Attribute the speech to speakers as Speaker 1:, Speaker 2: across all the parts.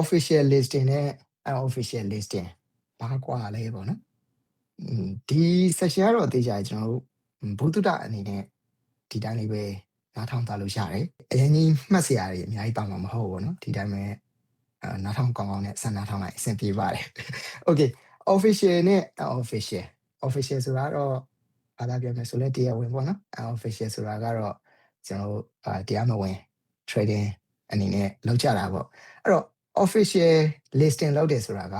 Speaker 1: official listing နဲ့ unofficial listing ဘာကွာလဲပေါ့နော်อืมဒီ session ကတော့အသေးချာကျွန်တော်တို့ဘုဒ္ဓတာအနေနဲ့ဒီတိုင်းလေးပဲနားထောင်သွားလို့ရတယ်အရင်ကြီးမှတ်စရာတွေအများကြီးပါမှာမဟုတ်ဘူးเนาะဒီတိုင်းပဲအာနားထောင်ကောင်းကောင်းနဲ့ဆက်နားထောင်လိုက်အဆင်ပြေပါတယ် okay official နဲ့ unofficial official ဆိုတာတော့ဘာသာပြန်မယ်ဆိုလဲတရားဝင်ပေါ့နော် unofficial ဆိုတာကတော့ကျွန်တော်တို့အာတရားမဝင် trading အနေနဲ့လောက်ကြတာပေါ့အဲ့တော့ official listing လောက်တယ်ဆိုတာက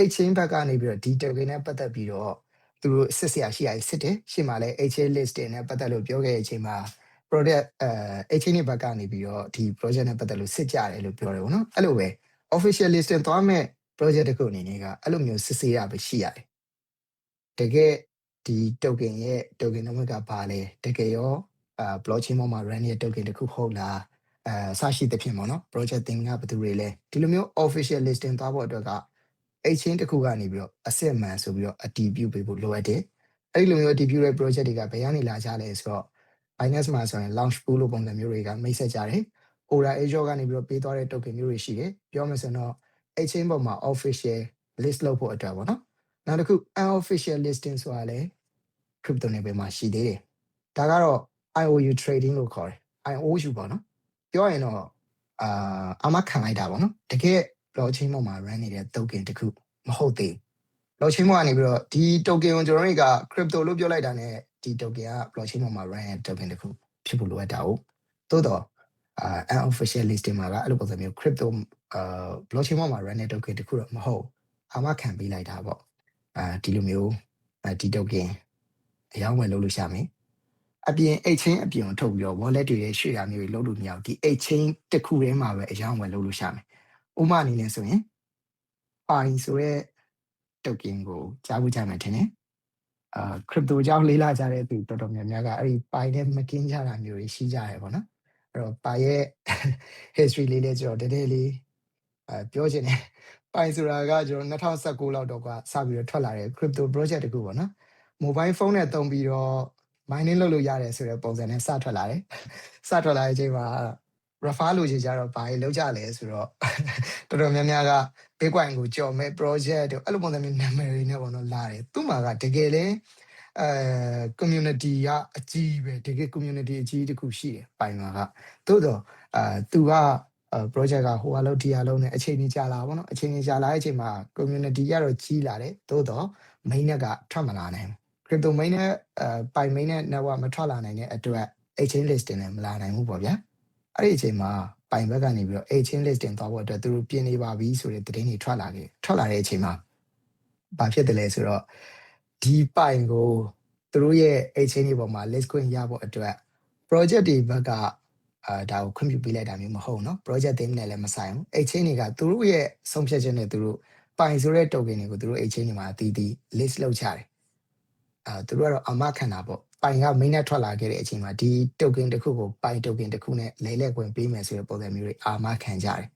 Speaker 1: exchange ဘက်ကနေပြီးတော့ဒီ token နဲ့ပတ်သက်ပြီးတော့သူတို့စစ်စရာရှိရစစ်တယ်ရှေ့မှာလဲ exchange listing နဲ့ပတ်သက်လို့ပြောခဲ့တဲ့အချိန်မှာ product အဲ exchange ဘက်ကနေပြီးတော့ဒီ project နဲ့ပတ်သက်လို့စစ်ကြတယ်လို့ပြောတယ်ပေါ့နော်အဲ့လိုပဲ official listing သွားမဲ့ project တစ်ခုအနေနဲ့ကအဲ့လိုမျိုးစစ်ဆေးရပဲရှိရတယ်တကယ်ဒီ token ရဲ့ token နံပါတ်ကဘာလဲတကယ်ရောအာ blockchain ပေါ်မှာ run ရဲ့ token တစ်ခုဟုတ်လား အဲစရှိသဖြင့်ပေါ့နော် project thing ကဘယ်သူတွေလဲဒီလိုမျိုး official listing သွားဖို့အတွက်က exchange တစ်ခုကနေပြီးတော့ asset man ဆိုပြီးတော့အတည်ပြုပေးဖို့လိုအပ်တယ်အဲ့ဒီလိုမျိုးအတည်ပြုတဲ့ project တွေကဘယ်ကနေလာကြလဲဆိုတော့ Binance မှာဆိုရင် launch pool လို့ပုံစံမျိုးတွေကမိတ်ဆက်ကြတယ် Aura Azure ကနေပြီးတော့ပေးသွားတဲ့ token မျိုးတွေရှိတယ်ပြောမယ်ဆိုရင်တော့ exchange ပေါ်မှာ official list လုပ်ဖို့အတွက်ပေါ့နော်နောက်တစ်ခု unofficial listing ဆိုတာလည်း crypto နယ်ပယ်မှာရှိသေးတယ်ဒါကတော့ IOU trading လို့ခေါ်တယ် IOU ပေါ့နော် ပြောရင်တော့အာအမခံလိုက်တာပေါ့နော်တကယ် blockchain ပေါ်မှာ run နေတဲ့ token တစ်ခုမဟုတ်သေးဘူး blockchain ပေါ်ကနေပြီးတော့ဒီ token ကိုကျွန်တော်တို့က crypto လို့ပြောလိုက်တာ ਨੇ ဒီ token က blockchain ပေါ်မှာ run တဲ့ token တစ်ခုဖြစ်ဖို့လိုအပ်တာ哦သို့တော့အာ unofficial listing မှာကအဲ့လိုပုံစံမျိုး crypto အာ blockchain ပေါ်မှာ run တဲ့ token တစ်ခုတော့မဟုတ်အမခံပေးလိုက်တာပေါ့အာဒီလိုမျိုးဒီ token အယောင်းဝယ်လုပ်လို့ရှာမယ် အပြင် exchange အပြင်ကိုထုတ်ပြီးတော့ wallet တွေရဲ့ရွှေ့တာမျိုးတွေလုပ်လို့မရဘူးဒီ exchange တစ်ခုထဲမှာပဲအယောင်းဝယ်လုပ်လို့ရှာမယ်ဥပမာအနေနဲ့ဆိုရင် pi ဆိုရဲ token ကိုကြားဖို့ကြမယ်ထင်တယ်အာ crypto ကြောင့်လေးလာကြတဲ့သူတော်တော်များများကအဲ့ဒီ pi နဲ့မကင်းကြတာမျိုးတွေရှိကြရပေါ့နော်အဲ့တော့ pi ရဲ့ history လေးလေးကျွန်တော်တည်းလေးအဲပြောချင်တယ် pi ဆိုတာကကျွန်တော်2019လောက်တော့ကစပြီးတော့ထွက်လာတဲ့ crypto project တခုပေါ့နော် mobile phone နဲ့တုံးပြီးတော့ mining လုပ်လို့ရတယ်ဆိုတဲ့ပုံစံနဲ့စထွက်လာတယ်စထွက်လာတဲ့အချိန်မှာ refer လို့ရကြတော့ဘာတွေလောက်ကြလဲဆိုတော့တော်တော်များများက Bitcoin ကိုကြော်မဲ့ project တို့အဲ့လိုပုံစံမျိုးနာမည်တွေနဲ့ပေါ့နော်လာတယ်သူ့မှာကတကယ်လဲအဲ community ကအကြီးပဲတကယ် community အကြီးတစ်ခုရှိတယ်ပိုင်မှာကသို့တော့အာသူက project ကဟိုအလုပ်ဒီအလုပ်နဲ့အချိန်ကြီးကြာလာပေါ့နော်အချိန်ကြီးကြာလာတဲ့အချိန်မှာ community ကတော့ကြီးလာတယ်သို့တော့ main net ကထွက်မလာနိုင်ဘူး crypto main net အဲပိုင် main net network မထွက်လာနိုင်တဲ့အတွက် exchange listing နဲ့မလာနိုင်ဘူးပေါ့ဗျာအဲ့ဒီအချိန်မှာပိုင်ဘက်ကနေပြီးတော့ exchange listing သွားဖို့အတွက်သူတို့ပြင်နေပါပြီဆိုတဲ့သတင်းတွေထွက်လာခဲ့ထွက်လာတဲ့အချိန်မှာဘာဖြစ်တယ်လဲဆိုတော့ဒီပိုင်ကိုသူတို့ရဲ့ exchange တွေပေါ်မှာ list ခွင့်ရဖို့အတွက် project တွေဘက်ကအာဒါကိုခွင့်ပြုပေးလိုက်တာမျိုးမဟုတ်เนาะ project team နဲ့လည်းမဆိုင်ဘူး exchange တွေကသူတို့ရဲ့ဆုံးဖြတ်ချက်နဲ့သူတို့ပိုင်ဆိုတဲ့ token တွေကိုသူတို့ exchange တွေမှာအတီးတီး list လုပ်ချတယ် အာသူတို့ကတော့အမခံတာပေါ့ပိုင်က main net ထွက်လာခဲ့တဲ့အချိန်မှာဒီ token တစ်ခုကိုပိုင် token တစ်ခုနဲ့လဲလှယ်ခွင့်ပေးမယ်ဆိုတဲ့ပုံစံမျိုးတွေအာမခံကြတယ်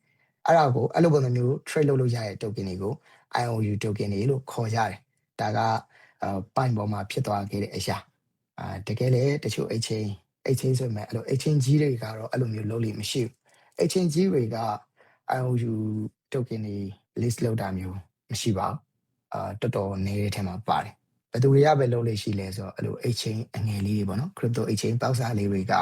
Speaker 1: အဲ့ဒါကိုအဲ့လိုပုံစံမျိုး trade လုပ်လို့ရတဲ့ token တွေကို IOU token တွေလို့ခေါ်ကြတယ်ဒါကအာပိုင်ပေါ်မှာဖြစ်သွားခဲ့တဲ့အရာအာတကယ်လေတချို့ exchange exchange ဆိုမဲ့အဲ့လို exchange ကြီးတွေကတော့အဲ့လိုမျိုးလုပ်လို့မရှိဘူး exchange ကြီးတွေက IOU token တွေ list လုပ်တာမျိုးမရှိပါဘူးအာတော်တော်နေတဲ့ထဲမှာပါတယ် ဘယ်သူတွေကပဲလုပ်လို့ရှိလဲဆိုတော့အဲ့လို exchange အငယ်လေးတွေပေါ့နော် crypto exchange ပေါက်စားလေးတွေက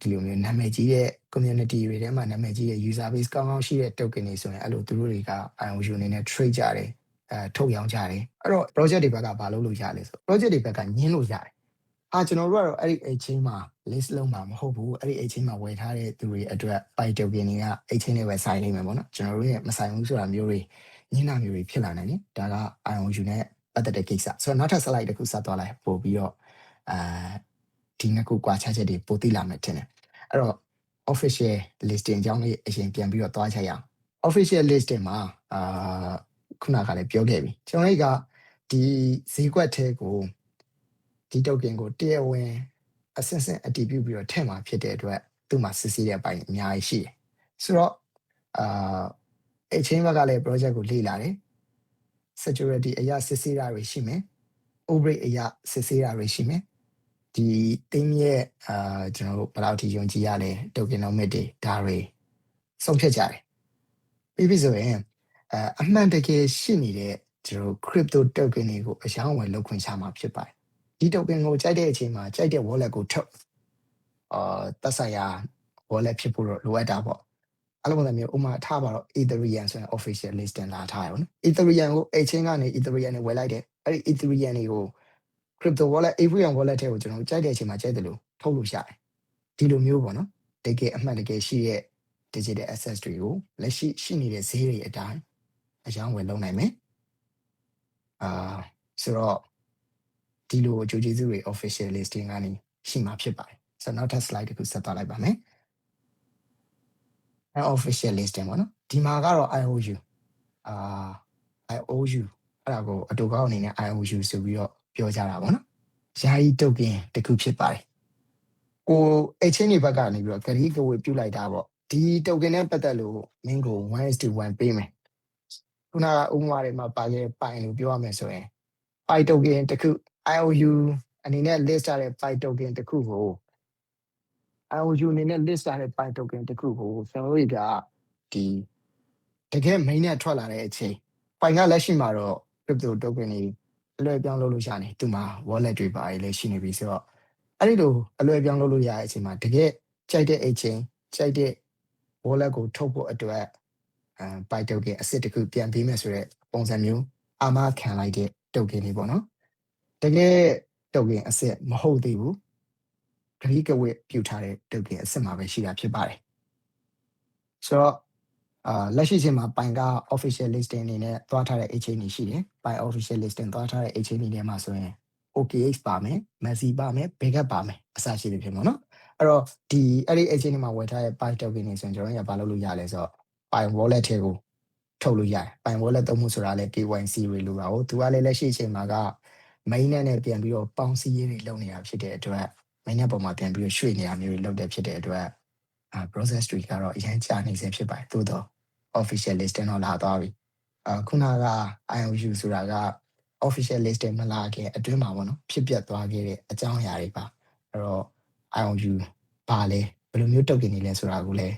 Speaker 1: ဒီလိုမျိုးနာမည်ကြီးတဲ့ community တွေထဲမှာနာမည်ကြီးတဲ့ user base ကောင်းကောင်းရှိတဲ့ token တွေဆိုရင်အဲ့လိုသူတို့တွေက IOU အနေနဲ့ trade ကြတယ်အဲထုတ်ရောင်းကြတယ်အဲ့တော့ project တွေဘက်ကဘာလုပ်လို့ရလဲဆို project တွေဘက်ကညင်းလို့ရတယ်အာကျွန်တော်တို့ကတော့အဲ့ဒီ exchange မှာ list လုံးမှာမဟုတ်ဘူးအဲ့ဒီ exchange မှာဝယ်ထားတဲ့သူတွေအတွက် buy token တွေက exchange တွေပဲဆိုင်နေမှာပေါ့နော်ကျွန်တော်တို့ရဲ့မဆိုင်ဘူးဆိုတာမျိုးတွေညင်းတာမျိုးတွေဖြစ်လာနိုင်တယ်ဒါက IOU နဲ့ ပတ်သက်တဲ့ကိစ္စဆိုတော့နောက်ထပ် slide တစ်ခုဆက်သွားလိုက်ပို့ပြီးတော့အာဒီနှစ်ခုကွာခြားချက်တွေပိုသိလာမယ်ထင်တယ်အဲ့တော့ official listing အကြောင်းလေးအရင်ပြန်ပြီးတော့သွားချရအောင် official listing မှာအာခုနကလည်းပြောခဲ့ပြီကျွန်တော်တို့ကဒီဈေးကွက်ထဲကိုဒီ token ကိုတရားဝင်အဆင့်ဆင့်အတည်ပြုပြီးတော့ထည့်မှာဖြစ်တဲ့အတွက်သူ့မှာစစ်ဆေးတဲ့အပိုင်းအများကြီးရှိတယ်ဆိုတော့အာ exchange ဘက်ကလည်း project ကိုလေ့လာတယ် security အရာစစ်ဆေးတာတွေရှိမယ် outbreak အရာစစ်ဆေးတာတွေရှိမယ်ဒီ team ရဲ့အာကျွန်တော်တို့ဘယ်လောက်ထိယုံကြည်ရလဲ tokenomics တွေဒါတွေဆုံးဖြတ်ကြတယ်ပြီးပြီဆိုရင်အဲအမှန်တကယ်ရှိနေတဲ့ကျွန်တော် crypto token တွေကိုအရောင်းအဝယ်လုပ်ခွင့်ချမှာဖြစ်ပါတယ်ဒီ token ကိုကြိုက်တဲ့အချိန်မှာကြိုက်တဲ့ wallet ကိုထုတ်အာသက်ဆိုင်ရာ wallet ဖြစ်ဖို့တော့လိုအပ်တာပေါ့ အဲ့လိုပုံစံမျိုးဥပမာထားပါတော့ Ethereum ဆိုရင် official listing လာထားရပါတော့ Ethereum ကို exchange ကနေ Ethereum နဲ့ဝယ်လိုက်တယ်အဲ့ဒီ Ethereum တွေကို crypto wallet Ethereum wallet ထဲကိုကျွန်တော်ကြိုက်တဲ့အချိန်မှာကြိုက်တယ်လို့ထုတ်လို့ရတယ်ဒီလိုမျိုးပေါ့နော်တကယ်အမှန်တကယ်ရှိရဲ့ digital assets တွေကိုလက်ရှိရှိနေတဲ့ဈေးတွေအတိုင်းအကြောင်းဝယ်လုပ်နိုင်မယ်အာဆိုတော့ဒီလိုအကျိုးကျေးဇူးတွေ official listing ကနေရှိမှာဖြစ်ပါတယ်ဆိုတော့နောက်ထပ် slide တစ်ခုဆက်သွားလိုက်ပါမယ်အဲ official listing ပေါ့နော်ဒီမှာကတော့ IOU အာ IOU အဲ့ဒါကိုအတူကောင်းအနေနဲ့ IOU ဆိုပြီးတော့ပြောကြတာပေါ့နော်ယာယီတုတ်ကင်တစ်ခုဖြစ်ပါတယ်ကိုအချင်းတွေဘက်ကနေပြီးတော့ဂရီးကဝေပြုတ်လိုက်တာပေါ့ဒီ token နဲ့ပတ်သက်လို့မင်းကို1:1ပေးမယ်ခုနကဥပမာတွေမှာပါခဲ့ပိုင်လို့ပြောရမယ်ဆိုရင် pi token တစ်ခု IOU အနေနဲ့ list ထားတဲ့ pi token တစ်ခုကို IOU အနေနဲ့ list ထားတဲ့ pi token တစ်ခုကိုကျွန်တော်တို့ကဒီတကယ် main နဲ့ထွက်လာတဲ့အချိန် pi ကလက်ရှိမှာတော့ crypto token တွေအလွယ်ပြောင်းလုပ်လို့ရနေသူမှာ wallet တွေပါလည်းရှိနေပြီဆိုတော့အဲ့ဒီလိုအလွယ်ပြောင်းလုပ်လို့ရတဲ့အချိန်မှာတကယ်ကြိုက်တဲ့အချိန်ကြိုက်တဲ့ wallet ကိုထုတ်ဖို့အတွက်အဲ by token အစစ်တစ်ခုပြန်ပေးမယ်ဆိုတဲ့ပုံစံမျိုးအာမခံလိုက်တဲ့ token တွေပေါ့နော်တကယ် token အစစ်မဟုတ်သေးဘူး ဂရိကဝတ်ပြုထားတဲ့ token အစစ်မှာပဲရှိတာဖြစ်ပါတယ်ဆိုတော့အာလက်ရှိချိန်မှာပိုင်က official listing အနေနဲ့သွားထားတဲ့ exchange တွေရှိတယ်။ by official listing သွားထားတဲ့ exchange တွေထဲမှာဆိုရင် OKX ပါမယ် Messi ပါမယ် Backup ပါမယ်အစရှိတယ်ဖြစ်မှာနော်အဲ့တော့ဒီအဲ့ဒီ exchange တွေမှာဝယ်ထားတဲ့ Pi token တွေဆိုရင်ကျွန်တော်တို့ကဘာလုပ်လို့ရလဲဆိုတော့ Pi wallet ထဲကိုထုတ်လို့ရတယ် Pi wallet သုံးမှုဆိုတာလဲ KYC တွေလိုတာဟုတ်သူကလည်းလက်ရှိအချိန်မှာက main net နဲ့ပြန်ပြီးတော့ပေါင်းစည်းရေးတွေလုပ်နေတာဖြစ်တဲ့အတွက် main net ပေါ်မှာပြန်ပြီးတော့ရွှေ့နေတာမျိုးတွေလုပ်တဲ့ဖြစ်တဲ့အတွက်အာ process တွေကတော့အရင်ကြာနေစေဖြစ်ပါတယ်သို့တော့ official listing တော့လာသွားပြီအခုနက IOU ဆိုတာက official listing မလာခင်အတွင်းမှာပေါ့နော်ဖြစ်ပျက်သွားခဲ့တဲ့အကြောင်းအရာတွေပါအဲ့တော့ IOU ဘာလဲဘယ်လိုမျိုး token တွေလဲဆိုတာကိုလည်း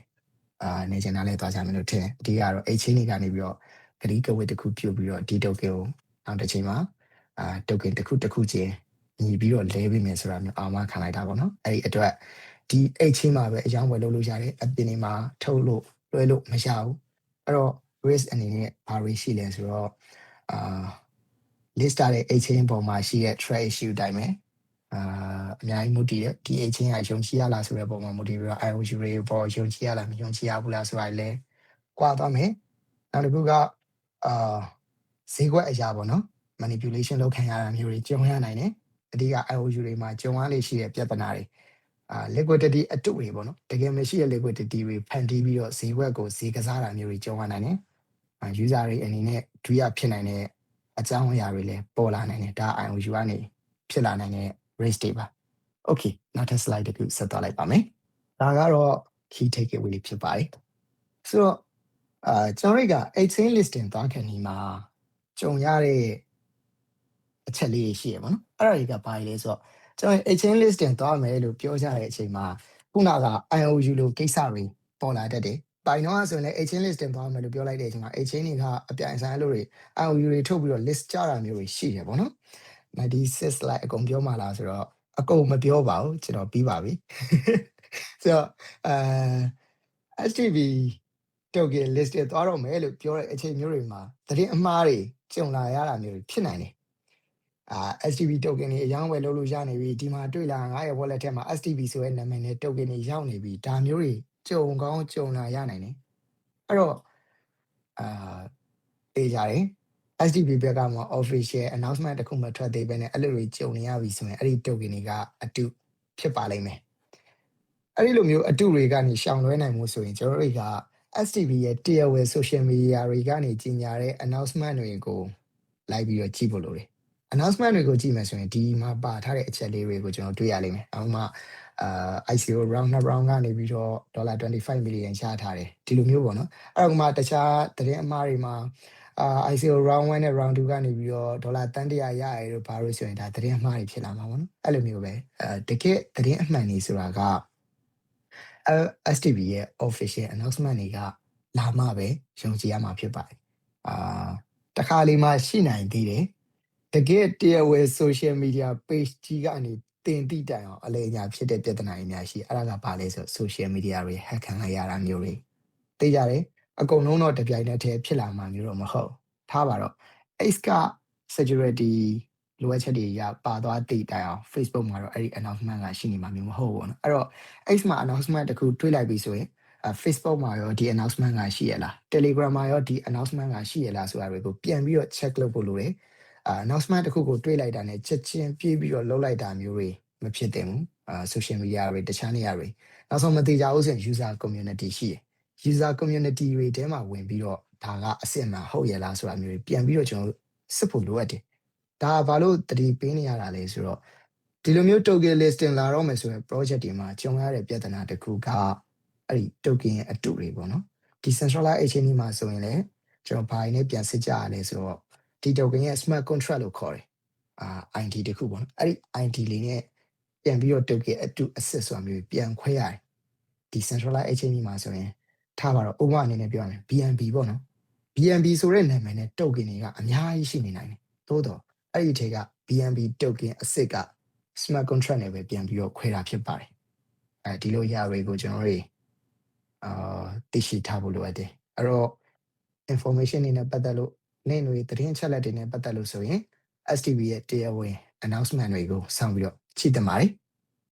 Speaker 1: အာနေချင်တာလဲသွားကြမယ်လို့ထင်တယ်အဓိကတော့ exchange တွေကနေပြီးတော့ဂရီးကဝစ်တစ်ခုပြုတ်ပြီးတော့ဒီ token ကိုနောက်တစ်ချိန်မှာအာ token တစ်ခုတစ်ခုချင်း ညီပြီးတော့လဲပေးမယ်ဆိုတာမျိုးအာမခံလိုက်တာပေါ့နော်အဲ့ဒီအတွက်ဒီ exchange မှာပဲအကြောင်းဝယ်လုပ်လို့ရတယ်အပြင်တွေမှာထုတ်လို့လွှဲလို့မရဘူးအဲ့တော့ risk အနေနဲ့ဘာတွေရှိလဲဆိုတော့အာ list ထားတဲ့ exchange ပေါ်မှာရှိတဲ့ trade issue တိုင်းပဲအာအများကြီးမူတည်တယ်ဒီ exchange ကယုံကြည်ရလားဆိုတဲ့ပုံမှာမူတည်ပြီးတော့ IOU တွေပေါ်ယုံကြည်ရလားမယုံကြည်ရဘူးလားဆိုတာလည်းကွာသွားမယ်နောက်တစ်ခုကအာဈေးကွက်အရာပေါ့နော် manipulation လုပ်ခံရတာမျိုးတွေကြုံရနိုင်တယ် အဓိက IOU တွေမှာကြုံရလေရှိတဲ့ပြဿနာတွေအာ liquidity အတုတွေပေါ့နော်တကယ်မရှိတဲ့ liquidity တွေဖန်တီးပြီးတော့ဈေးကွက်ကိုဈေးကစားတာမျိုးတွေကြုံရနိုင်တယ်အာ user တွေအနေနဲ့ဒုရဖြစ်နိုင်တဲ့အကြောင်းအရာတွေလည်းပေါ်လာနိုင်တယ်ဒါ IOU ကနေဖြစ်လာနိုင်တဲ့ race တွေပါ okay နောက်ထပ် slide တစ်ခုဆက်သွားလိုက်ပါမယ်ဒါကတော့ key takeaway လေးဖြစ်ပါတယ်ဆိုတော့အာကျွန်တော်တို့က exchange listing သွားခံဒီမှာကြုံရတဲ့ အချက်လေးရှိရပါတော့အဲ့ဒါတွေကဘာလဲဆိုတော့ကျွန်တော် exchange listing သွားမယ်လို့ပြောကြတဲ့အချိန်မှာခုနက IOU လိုကိစ္စတွေပေါ်လာတတ်တယ်ပိုင်တော့ဆိုရင်လည်း exchange listing သွားမယ်လို့ပြောလိုက်တဲ့အချိန်မှာ exchange တွေကအပြိုင်ဆိုင်လို့တွေ IOU တွေထုတ်ပြီးတော့ list ကြတာမျိုးတွေရှိတယ်ပေါ့နော်96 slide အကုန်ပြောမှလားဆိုတော့အကုန်မပြောပါဘူးကျွန်တော်ပြီးပါပြီဆိုတော့အဲ STB token list သွားတော့မယ်လို့ပြောတဲ့အချိန်မျိုးတွေမှာသတင်းအမှားတွေကြုံလာရတာမျိုးတွေဖြစ်နိုင်တယ် အာ STB token တွေအယောင်းဝယ်လုပ်လို့ရနေပြီဒီမှာတွေ့လာငါရဲ့ wallet ထဲမှာ STB ဆိုတဲ့နာမည်နဲ့ token တွေရောက်နေပြီဒါမျိုးတွေကြုံကောင်းကြုံလာရနိုင်တယ်အဲ့တော့အာတေးကြတယ် STB ဘက်ကမှ official announcement တခုမှထွက်သေးပဲနဲ့အဲ့လိုတွေကြုံနေရပြီဆိုရင်အဲ့ဒီ token တွေကအတုဖြစ်ပါလိမ့်မယ်အဲ့ဒီလိုမျိုးအတုတွေကနေရှောင်လွှဲနိုင်မှုဆိုရင်ကျွန်တော်တို့က STB ရဲ့ tier ဝယ် social media တွေကနေကြီးညာတဲ့ announcement တွေကိုလိုက်ပြီးတော့ကြည့်ဖို့လိုတယ် announcement တွေကိုကြည့်မယ်ဆိုရင်ဒီမှာပါထားတဲ့အချက်လေးတွေကိုကျွန်တော်တွေ့ရလိမ့်မယ်အခုမှအာ ICO round 2 round ကနေပြီးတော့ $25 million ချထားတယ်ဒီလိုမျိုးပေါ့နော်အဲ့တော့မှတခြားသတင်းအမှားတွေမှာအာ ICO round 1နဲ့ round 2ကနေပြီးတော့ဒေါ်လာတန်တရာရရလို့ဘာလို့ဆိုရင်ဒါသတင်းအမှားတွေဖြစ်လာမှာပေါ့နော်အဲ့လိုမျိုးပဲအဲတကယ်သတင်းအမှန်တွေဆိုတာက STB ရဲ့ official announcement တွေကလာမှပဲယုံကြည်ရမှာဖြစ်ပါတယ်အာတခါလေးမှရှိနိုင်သေးတယ် တကယ်တရားဝင် social media page ကြီးကနေတင်တိတိုင်အောင်အလဲအညာဖြစ်တဲ့ပြဿနာတွေများရှိအဲ့ဒါကဘာလဲဆို social media တွေ hack ခံလိုက်ရတာမျိုးတွေသိကြတယ်အကုန်လုံးတော့တပြိုင်တည်းတည်းဖြစ်လာမှာမျိုးတော့မဟုတ်ထားပါတော့ X က security လိုအပ်ချက်တွေရပါသွားတည်တိုင်အောင် Facebook မှာတော့အဲ့ဒီ announcement ကရှိနေမှာမျိုးမဟုတ်ဘူးเนาะအဲ့တော့ X မှာ announcement တစ်ခုတွေ့လိုက်ပြီဆိုရင်အဲ Facebook မှာရောဒီ announcement ကရှိရလား Telegram မှာရောဒီ announcement ကရှိရလားဆိုတာတွေကိုပြန်ပြီးတော့ check လုပ်ဖို့လိုတယ်အာ announcement တစ်ခုကိုတွေ့လိုက်တာနဲ့ချက်ချင်းပြေးပြီးတော့လုပ်လိုက်တာမျိုးတွေမဖြစ်သင့်ဘူးအာ social media တွေတခြားနေရာတွေနောက်ဆုံးမသေးကြဘူးဆိုရင် user community ရှိတယ် user community တွေထဲမှာဝင်ပြီးတော့ဒါကအစ်စ်မှန်ဟုတ်ရလားဆိုတာမျိုးတွေပြန်ပြီးတော့ကျွန်တော်တို့စစ်ဖို့လိုအပ်တယ်ဒါကဘာလို့တတိပေးနေရတာလဲဆိုတော့ဒီလိုမျိုး token listing လာတော့မယ်ဆိုရင် project တွေမှာကြုံရတဲ့ပြဿနာတစ်ခုကအဲ့ဒီ token ရဲ့အတူတွေပေါ့နော်ဒီ centralized exchange မှာဆိုရင်လည်းကျွန်တော်ဘာရင်းနဲ့ပြန်စစ်ကြရလဲဆိုတော့ ဒီ token ရဲ့ smart contract လို့ခေါ်တယ်အာ ID တစ်ခုပေါ့နော်အဲ့ဒီ ID လေးနဲ့ပြန်ပြီးတော့ token အတူ access ဆိုတာမျိုးပြန်ခွဲရတယ်ဒီ centralized exchange မှာဆိုရင်ထားပါတော့ over အနေနဲ့ပြောရမယ် BNB ပေါ့နော် BNB ဆိုတဲ့နာမည်နဲ့ token တွေကအများကြီးရှိနေနိုင်တယ်သို့တော့အဲ့ဒီထဲက BNB token အစစ်က smart contract နဲ့ပဲပြန်ပြီးတော့ခွဲတာဖြစ်ပါတယ်အဲဒီလိုရတွေကိုကျွန်တော်တို့အာသိရှိထားဖို့လိုအပ်တယ်အဲ့တော့ information တွေနဲ့ပတ်သက်လို့ နေ့တွေသတင်းချက်လက်တွေနဲ့ပတ်သက်လို့ဆိုရင် STB ရဲ့တရားဝင် announcement တွေကိုစောင့်ပြီးတော့ကြည့်တင်ပါတယ်